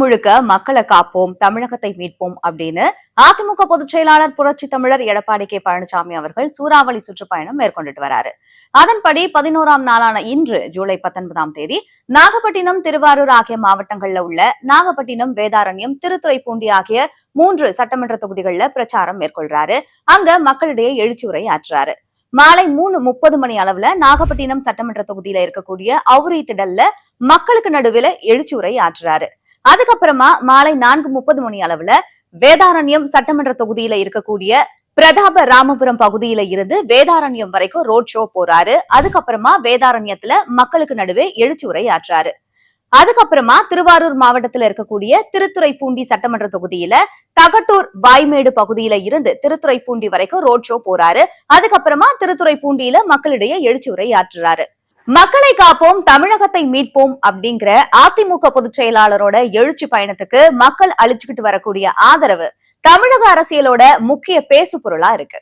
முழுக்க மக்களை காப்போம் தமிழகத்தை மீட்போம் அப்படின்னு அதிமுக பொதுச் செயலாளர் புரட்சி தமிழர் எடப்பாடி கே. பழனிசாமி அவர்கள் சூறாவளி சுற்றுப்பயணம் மேற்கொண்டுட்டு வராரு. அதன்படி பதினோராம் நாளான இன்று ஜூலை பத்தொன்பதாம் தேதி நாகப்பட்டினம் திருவாரூர் ஆகிய மாவட்டங்கள்ல உள்ள நாகப்பட்டினம் வேதாரண்யம் திருத்துறைப்பூண்டி ஆகிய மூன்று சட்டமன்ற தொகுதிகளில் பிரச்சாரம் மேற்கொள்றாரு. அங்க மக்களிடையே எழுச்சியுரை ஆற்றுறாரு. மாலை மூணு முப்பது மணி அளவுல நாகப்பட்டினம் சட்டமன்ற தொகுதியில இருக்கக்கூடிய அவுரி திடல்ல மக்களுக்கு நடுவில் எழுச்சியுரை ஆற்றுறாரு. அதுக்கப்புறமா மாலை நான்கு முப்பது மணி அளவுல வேதாரண்யம் சட்டமன்ற தொகுதியில இருக்கக்கூடிய பிரதாப ராமபுரம் பகுதியில இருந்து வேதாரண்யம் வரைக்கும் ரோட் ஷோ போறாரு. அதுக்கப்புறமா வேதாரண்யத்துல மக்களுக்கு நடுவே எழுச்சி ஆற்றுறாரு அதுக்கப்புறமா திருவாரூர் மாவட்டத்துல இருக்கக்கூடிய திருத்துறைப்பூண்டி சட்டமன்ற தொகுதியில தகட்டூர் வாய்மேடு பகுதியில இருந்து திருத்துறைப்பூண்டி வரைக்கும் ரோட் ஷோ போறாரு. அதுக்கப்புறமா திருத்துறைப்பூண்டியில மக்களிடையே எழுச்சியுரை ஆற்றுறாரு. மக்களை காப்போம் தமிழகத்தை மீட்போம் அப்படிங்கிற அதிமுக பொதுச் செயலாளரோட எழுச்சி பயணத்துக்கு மக்கள் அழிச்சுக்கிட்டு வரக்கூடிய ஆதரவு தமிழக அரசியலோட முக்கிய பேசு பொருளா இருக்கு.